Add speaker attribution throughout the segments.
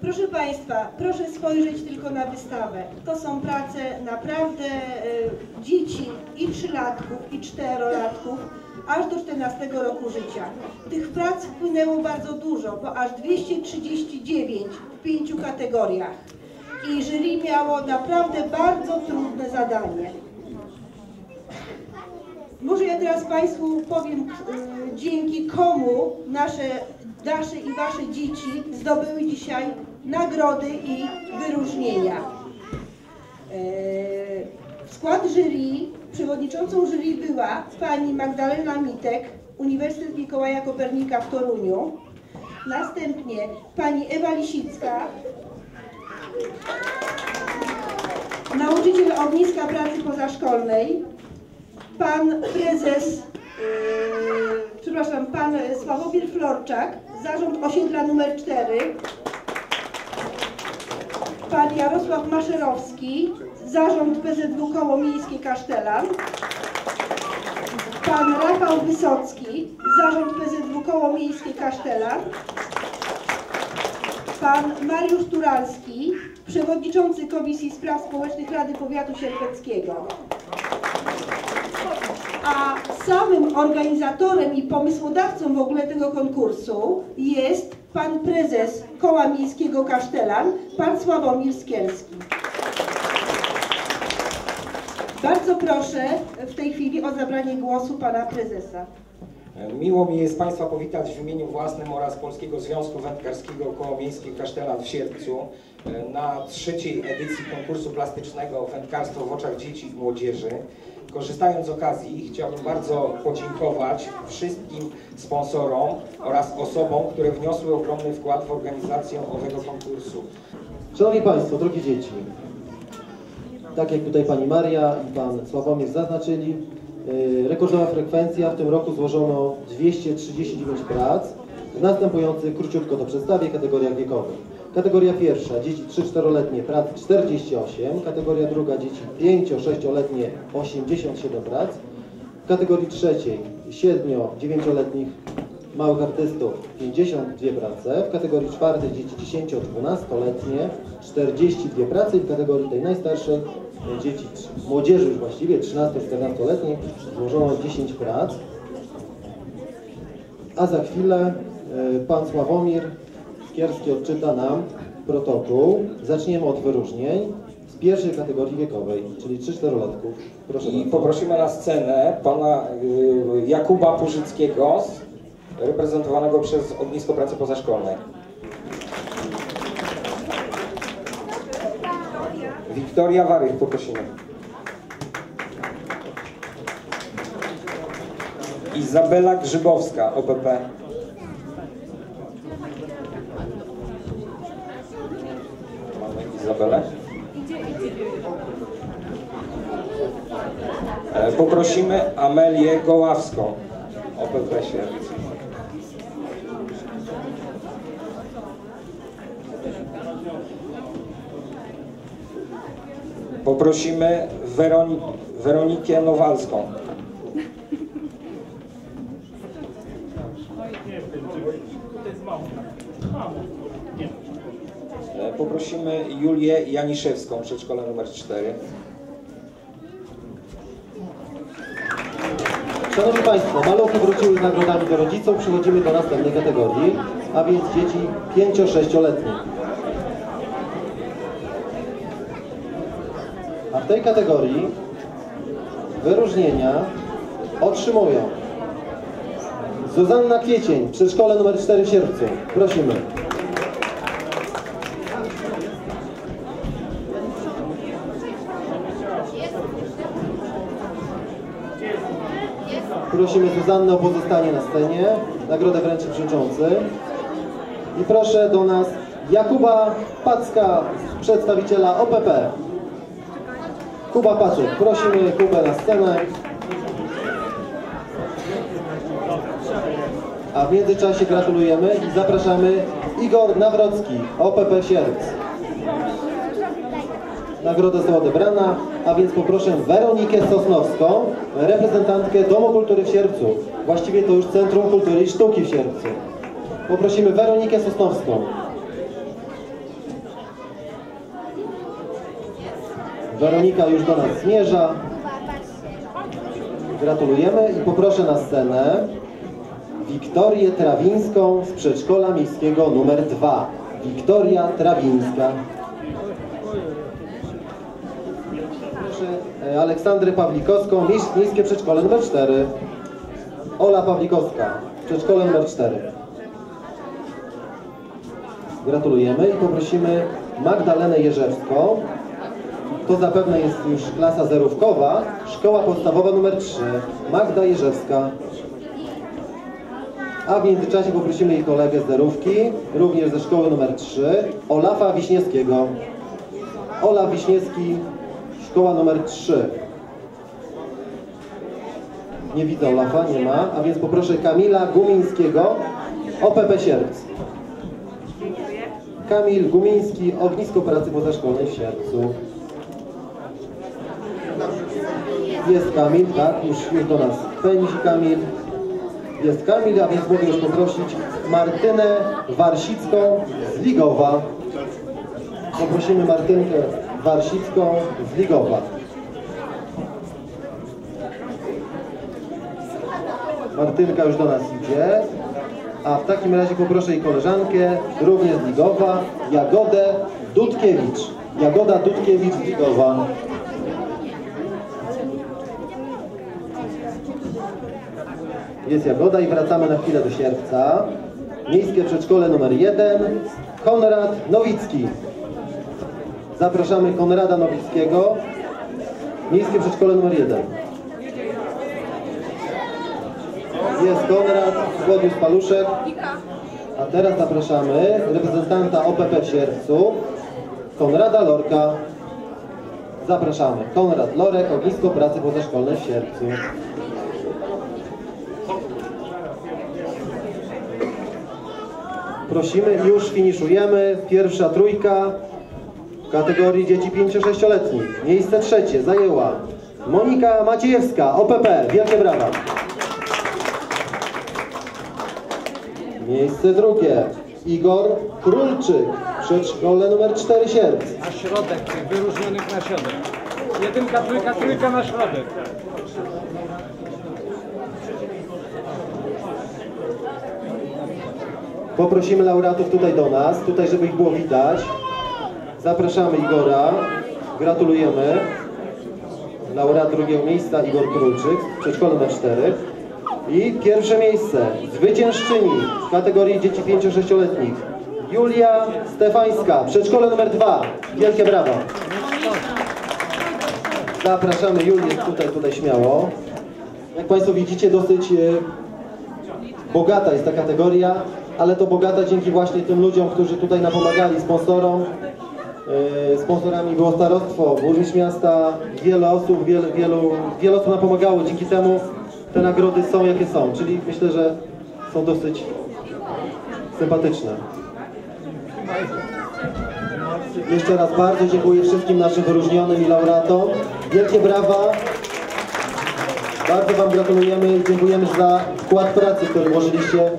Speaker 1: Proszę Państwa, proszę spojrzeć tylko na wystawę. To są prace naprawdę y, dzieci i trzylatków, i czterolatków, aż do 14 roku życia. Tych prac wpłynęło bardzo dużo, bo aż 239 w pięciu kategoriach. I jury miało naprawdę bardzo trudne zadanie. Może ja teraz Państwu powiem, y, dzięki komu nasze, nasze i Wasze dzieci zdobyły dzisiaj nagrody i wyróżnienia. E, W skład jury, przewodniczącą jury była pani Magdalena Mitek, Uniwersytet Mikołaja Kopernika w Toruniu. Następnie pani Ewa Lisicka, nauczyciel ogniska pracy pozaszkolnej, pan prezes, yy, przepraszam, pan Sławomir Florczak, zarząd osiedla numer 4, pan Jarosław Maszerowski, zarząd PZW Koło Miejskie Kasztelan, pan Rafał Wysocki, zarząd PZW Koło Miejskie Kasztelan, pan Mariusz Turalski, przewodniczący Komisji Spraw Społecznych Rady Powiatu Sierpeckiego a samym organizatorem i pomysłodawcą w ogóle tego konkursu jest pan prezes Koła Miejskiego Kasztelan, pan Sławomir Skierski. Bardzo proszę w tej chwili o zabranie głosu pana prezesa.
Speaker 2: Miło mi jest Państwa powitać w imieniu własnym oraz Polskiego Związku Wędkarskiego Koło Miejskie Kasztelan w Sierpcu e, na trzeciej edycji konkursu plastycznego Wędkarstwo w oczach dzieci i młodzieży. Korzystając z okazji chciałbym bardzo podziękować wszystkim sponsorom oraz osobom, które wniosły ogromny wkład w organizację owego konkursu.
Speaker 3: Szanowni Państwo, drogie dzieci, tak jak tutaj Pani Maria i Pan Sławomir zaznaczyli, yy, rekordowa frekwencja, w tym roku złożono 239 prac, następujących króciutko to przedstawię, kategoriach wiekowych. Kategoria pierwsza, dzieci 3-4-letnie, prac 48, kategoria druga, dzieci 5-6-letnie, 87 prac, w kategorii trzeciej 7-9-letnich małych artystów 52 prace, w kategorii czwartej dzieci 10-12-letnie 42 prace. I w kategorii tej najstarszej dzieci, młodzieży już właściwie 13-14-letniej złożono 10 prac. A za chwilę e, pan Sławomir Skierski odczyta nam protokół. Zaczniemy od wyróżnień z pierwszej kategorii wiekowej, czyli 3-4-latków. Proszę
Speaker 2: I
Speaker 3: bardzo.
Speaker 2: poprosimy na scenę pana y, Jakuba Purzyckiego, reprezentowanego przez Ognisko Pracy Pozaszkolnej. Wiktoria Warych poprosimy. Izabela Grzybowska, OPP. Poprosimy Amelię Goławską, OPP Sierpce. Poprosimy Weroni Weronikę Nowalską. E, Poprosimy Julię Janiszewską, przedszkole numer 4.
Speaker 3: Szanowni Państwo, maluchy wróciły z nagrodami do rodziców. Przechodzimy do następnej kategorii, a więc dzieci 5-6-letnie. A w tej kategorii wyróżnienia otrzymują Zuzanna Kwiecień, przedszkole numer 4 w Sierpcu. Prosimy. Prosimy Zuzannę o pozostanie na scenie. Nagrodę wręczy przewodniczący. I proszę do nas Jakuba Packa, przedstawiciela OPP. Kuba Paczek, prosimy Kubę na scenę. A w międzyczasie gratulujemy i zapraszamy Igor Nawrocki, OPP Sierpc nagroda została odebrana, a więc poproszę Weronikę Sosnowską, reprezentantkę Domu Kultury w Sierpcu. Właściwie to już Centrum Kultury i Sztuki w Sierpcu. Poprosimy Weronikę Sosnowską. Weronika już do nas zmierza. Gratulujemy i poproszę na scenę Wiktorię Trawińską z Przedszkola Miejskiego numer 2. Wiktoria Trawińska. E, Aleksandrę Pawlikowską, Miejs- miejskie przedszkole numer 4. Ola Pawlikowska, przedszkole numer 4. Gratulujemy i poprosimy Magdalenę Jerzewską. To zapewne jest już klasa zerówkowa, szkoła podstawowa numer 3. Magda Jerzewska. A w międzyczasie poprosimy jej kolegę z zerówki, również ze szkoły numer 3, Olafa Wiśniewskiego. Olaf Wiśniewski, szkoła numer 3. Nie widzę Olafa, nie ma, a więc poproszę Kamila Gumińskiego, OPP Sierpc. Kamil Gumiński, Ognisko Pracy Pozaszkolnej w Sierpcu. Jest Kamil, tak, już, już do nas pędzi Kamil. Jest Kamil, a więc mogę już poprosić Martynę Warsicką z Ligowa. Poprosimy Martynkę Warsicką z Ligowa. Martynka już do nas idzie. A w takim razie poproszę jej koleżankę, również z Ligowa, Jagodę Dudkiewicz. Jagoda Dudkiewicz z Ligowa. Jest Jagoda i wracamy na chwilę do Sierpca. Miejskie przedszkole numer 1, Konrad Nowicki. Zapraszamy Konrada Nowickiego. Miejskie przedszkole numer 1. Jest Konrad, Włodzius Paluszek. A teraz zapraszamy reprezentanta OPP w Sierpcu, Konrada Lorka. Zapraszamy. Konrad Lorek, Ognisko Pracy Pozaszkolnej w Sierpcu. Prosimy, już finiszujemy. Pierwsza trójka w kategorii dzieci 5-6-letnich. Miejsce trzecie zajęła Monika Maciejewska, OPP. Wielkie brawa. Miejsce drugie Igor Królczyk, przedszkole numer 4 Sierp.
Speaker 4: Na środek, tych wyróżnionych na środek. Jedynka, trójka, trójka na środek.
Speaker 3: Poprosimy laureatów tutaj do nas, tutaj żeby ich było widać. Zapraszamy Igora, gratulujemy. Laureat drugiego miejsca Igor Królczyk, przedszkole numer 4. I pierwsze miejsce, zwyciężczyni w kategorii dzieci 5-6-letnich. Julia Stefańska, przedszkole numer 2. Wielkie brawa. Zapraszamy Julię tutaj, tutaj śmiało. Jak Państwo widzicie, dosyć e, bogata jest ta kategoria, ale to bogata dzięki właśnie tym ludziom, którzy tutaj nam pomagali, sponsorom. Yy, Sponsorami było starostwo, burmistrz miasta, wiele osób, wiele, wielu, wiele osób nam pomagało. Dzięki temu te nagrody są jakie są, czyli myślę, że są dosyć sympatyczne. Jeszcze raz bardzo dziękuję wszystkim naszym wyróżnionym i laureatom. Wielkie brawa. Bardzo Wam gratulujemy i dziękujemy za wkład pracy, który włożyliście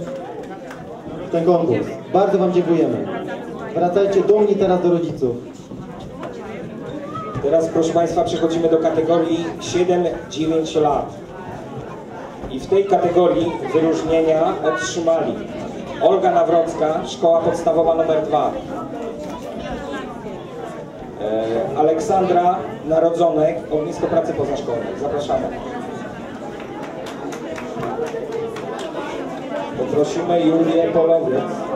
Speaker 3: w ten konkurs. Bardzo Wam dziękujemy. Wracajcie dumni teraz do rodziców.
Speaker 2: Teraz, proszę Państwa, przechodzimy do kategorii 7-9 lat. I w tej kategorii wyróżnienia otrzymali Olga Nawrocka, Szkoła Podstawowa nr 2. E, Aleksandra Narodzonek, Ognisko Pracy Pozaszkolnej. Zapraszamy. Poprosimy Julię Polowiec.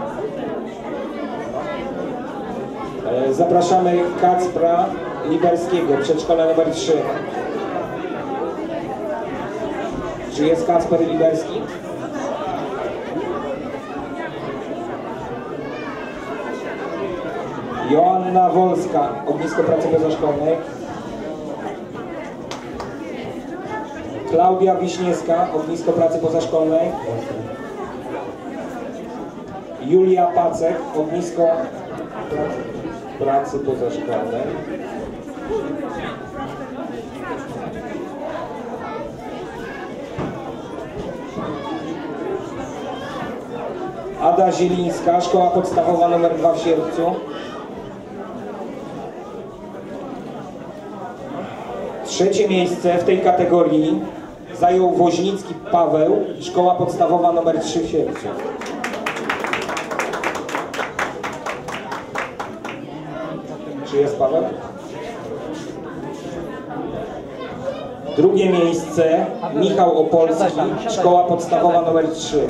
Speaker 2: Zapraszamy Kacpra Liberskiego, przedszkole numer 3. Czy jest Kacper Liberski? Joanna Wolska, Ognisko Pracy Pozaszkolnej. Klaudia Wiśniewska, Ognisko Pracy Pozaszkolnej. Julia Pacek, Ognisko Pracy, pracy Pozaszkolnej. Ada Zielińska, Szkoła Podstawowa nr 2 w Sierpcu. Trzecie miejsce w tej kategorii zajął Woźnicki Paweł, szkoła podstawowa nr 3 w Sierpcu. Czy jest Paweł? Drugie miejsce Michał Opolski, szkoła podstawowa nr 3.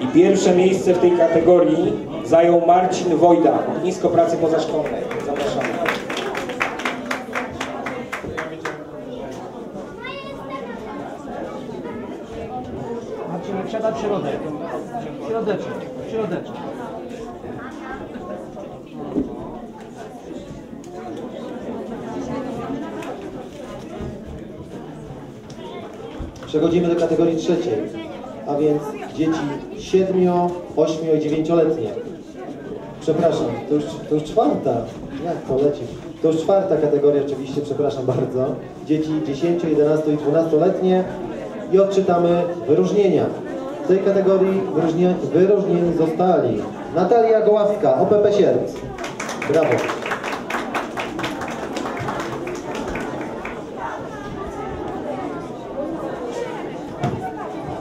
Speaker 2: I pierwsze miejsce w tej kategorii zajął Marcin Wojda, ognisko pracy pozaszkolnej. Zapraszamy.
Speaker 4: Marcin, wsiadać środek. Środeczek, środeczek.
Speaker 3: Przechodzimy do kategorii trzeciej, a więc dzieci 7, 8 i 9-letnie. Przepraszam, to już, to już czwarta. Jak to leci? To już czwarta kategoria oczywiście, przepraszam bardzo. Dzieci 10, 11 i 12-letnie i odczytamy wyróżnienia. W tej kategorii wyróżnieni zostali Natalia Goławska, OPP Sierp. Brawo.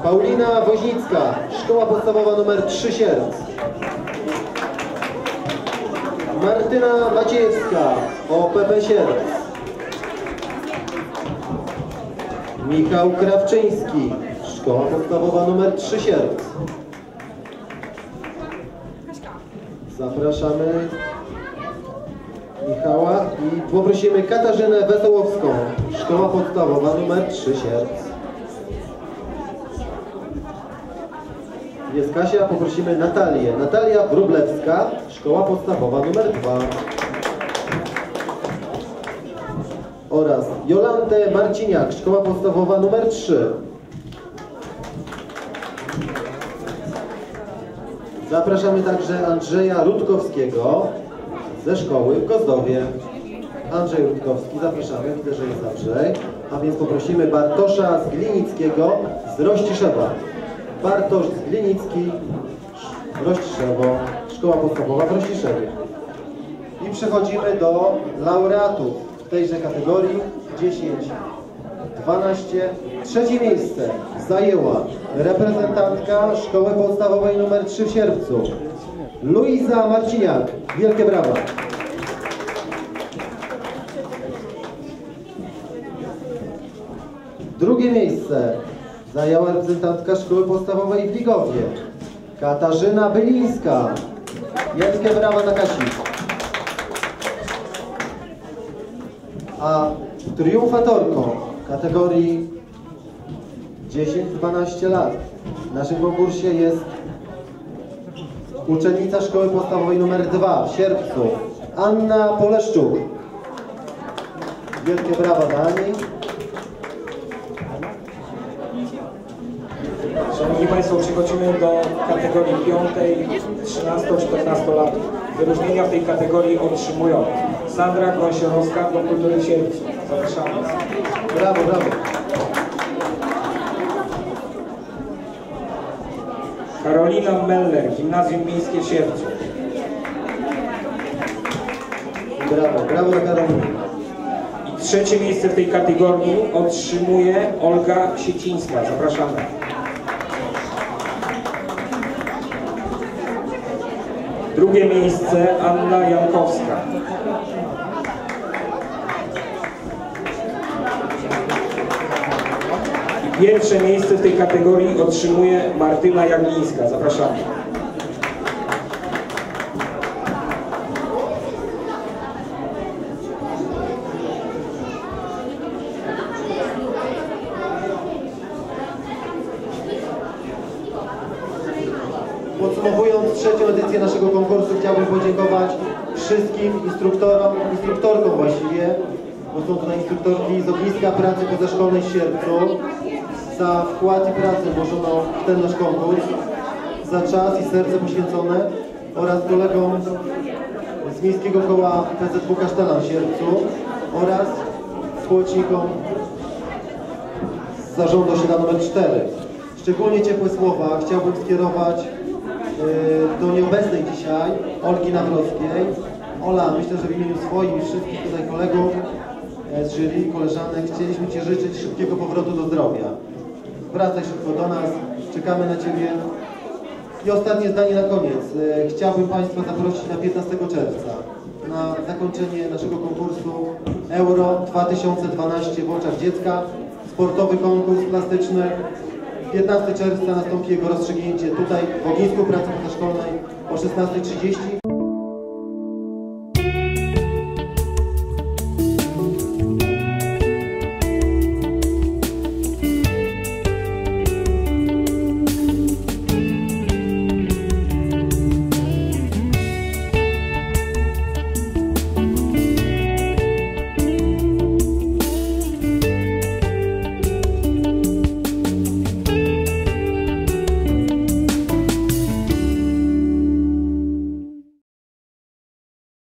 Speaker 3: Paulina Woźnicka, Szkoła Podstawowa nr 3 Sierp. Martyna Maciejewska, OPP Sierp. Michał Krawczyński, Szkoła Podstawowa nr 3 Sierp. Zapraszamy Michała i poprosimy Katarzynę Wesołowską, Szkoła Podstawowa nr 3 Sierp. Jest Kasia, poprosimy Natalię. Natalia Wróblewska, Szkoła Podstawowa nr 2. Oraz Jolantę Marciniak, Szkoła Podstawowa nr 3. Zapraszamy także Andrzeja Rutkowskiego ze szkoły w Gozdowie. Andrzej Rutkowski, zapraszamy, widzę, że jest Andrzej. A więc poprosimy Bartosza z Glinickiego z Rościszewa. Bartosz Glinicki, Rościszewo, Szkoła Podstawowa w Rościszewie. I przechodzimy do laureatów tejże kategorii 10, 12. Trzecie miejsce zajęła reprezentantka Szkoły Podstawowej nr 3 w Sierpcu. Luiza Marciniak. Wielkie brawa. Drugie miejsce zajęła reprezentantka Szkoły Podstawowej w Ligowie. Katarzyna Bylińska. Wielkie brawa na Kasi. A triumfatorką kategorii 10-12 lat w naszym konkursie jest uczennica Szkoły Podstawowej nr 2 w Sierpcu, Anna Poleszczuk. Wielkie brawa dla Ani.
Speaker 2: Szanowni Państwo, przechodzimy do kategorii 5, 13-14 lat. Wyróżnienia w tej kategorii otrzymują Sandra Gąsiorowska do Kultury w Sierpcu. Zapraszamy.
Speaker 3: Brawo, brawo.
Speaker 2: Karolina Meller, Gimnazjum Miejskie Sierpcu.
Speaker 3: Brawo, brawo dla Karoliny.
Speaker 2: I trzecie miejsce w tej kategorii otrzymuje Olga Siecińska. Zapraszamy. Drugie miejsce Anna Jankowska. I pierwsze miejsce w tej kategorii otrzymuje Martyna Jaglińska. Zapraszamy.
Speaker 3: Trzecią edycję naszego konkursu chciałbym podziękować wszystkim instruktorom, instruktorkom właściwie, bo są to instruktorki z ogniska pracy pozaszkolnej w Sierpcu, za wkład i pracę włożoną w ten nasz konkurs, za czas i serce poświęcone oraz kolegom z Miejskiego Koła PZW Kasztelan w Sierpcu oraz społecznikom zarządu osiedla nr 4. Szczególnie ciepłe słowa chciałbym skierować do nieobecnej dzisiaj Olgi Nawrockiej. Ola, myślę, że w imieniu swoim i wszystkich tutaj kolegów e, z jury, koleżanek, chcieliśmy Ci życzyć szybkiego powrotu do zdrowia. Wracaj szybko do nas, czekamy na Ciebie. I ostatnie zdanie na koniec. E, Chciałbym Państwa zaprosić na 15 czerwca na zakończenie naszego konkursu Euro 2012 w oczach dziecka. Sportowy konkurs plastyczny. 15 czerwca nastąpi jego rozstrzygnięcie tutaj w ognisku pracy szkolnej o 16.30.